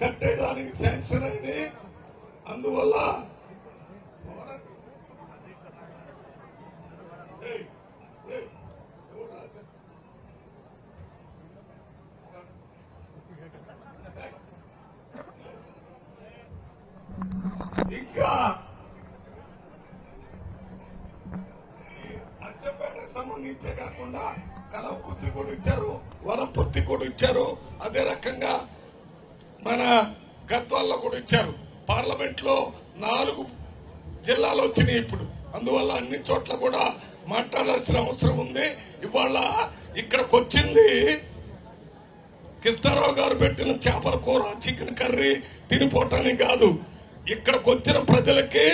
కట్టేయడానికి శాంక్షన్ అయింది. అందువల్ల ఇంకా అచ్చపేట సంబంధించే కాకుండా కలవకుర్తి కూడా ఇచ్చారు వనపర్తి కూడా ఇచ్చారు. అదే రకంగా మన గద్వాల్లో కూడా ఇచ్చారు. పార్లమెంట్లో నాలుగు జిల్లాలు వచ్చినాయి ఇప్పుడు. అందువల్ల అన్ని చోట్ల కూడా మాట్లాడాల్సిన అవసరం ఉంది. ఇవాళ ఇక్కడికి వచ్చింది కృష్ణారావు గారు పెట్టిన చేపల కూర చికెన్ కర్రీ తినిపోవటానికి కాదు. ఇక్కడికి వచ్చిన ప్రజలకి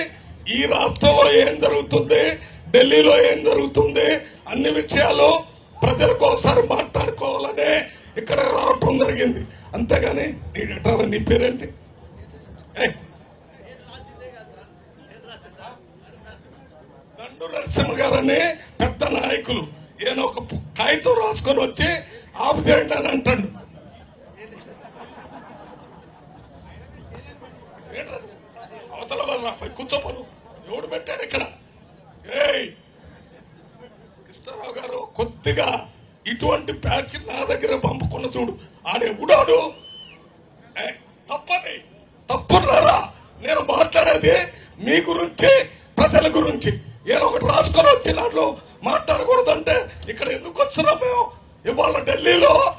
ఈ రాష్ట్రంలో ఏం జరుగుతుంది ఢిల్లీలో ఏం జరుగుతుంది అన్ని విషయాలు ప్రజలకు ఒకసారి మాట్లాడుకోవాలనే ఇక్కడ రావటం జరిగింది. అంతేగాని నీ డెటారా నీ పేరేంటి? దండు నరసింహ గారని పెద్ద నాయకులు. ఈయన ఒక కాగితం రాసుకొని వచ్చి ఆపు చేయండి అని అంటాడు. అవతల వల్ల పై కూర్చోపను ఎవడు పెట్టాడు ఇక్కడ? ఏయ్! కృష్ణారావు గారు కొద్దిగా ఇటువంటి ప్యాకెట్ నా దగ్గర పంపుకున్న చూడు. ఆడే ఉడాడు. తప్పది. తప్పున్నారా? నేను మాట్లాడేది మీ గురించి ప్రజల గురించి. నేను ఒకటి రాసుకొని వచ్చి దాంట్లో మాట్లాడకూడదంటే ఇక్కడ ఎందుకు వస్తున్నాం మేము? ఇవాళ ఢిల్లీలో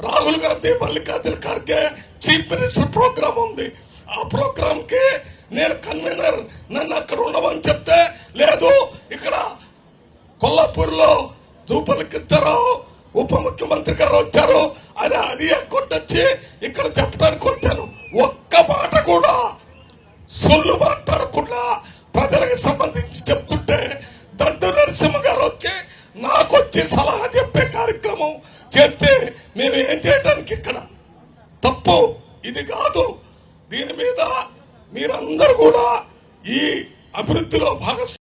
Rahul Gandhi Mallikarjuna Kharge chief minister programme ఉంది. ఆ ప్రోగ్రామ్కి నేను కన్వీనర్ నన్ను అక్కడ ఉండమని చెప్తే లేదు ఇక్కడ కొల్లాపూర్లో తూపలకి ఇచ్చారో ఉప ముఖ్యమంత్రి గారు వచ్చారు అది అది కొట్టొచ్చి ఇక్కడ చెప్పడానికి వచ్చాను. ఒక్క మాట కూడా సొల్లు మాట్లాడకుండా ప్రజలకు సంబంధించి చెప్తుంటే దండు నరసింహ గారు వచ్చి నాకు వచ్చి సలహా చెప్పే కార్యక్రమం చేస్తే మేము ఏం చేయడానికి ఇక్కడ? తప్పు. ఇది కాదు. దీని మీద మీరందరూ కూడా ఈ అభివృద్ధిలో భాగస్వామి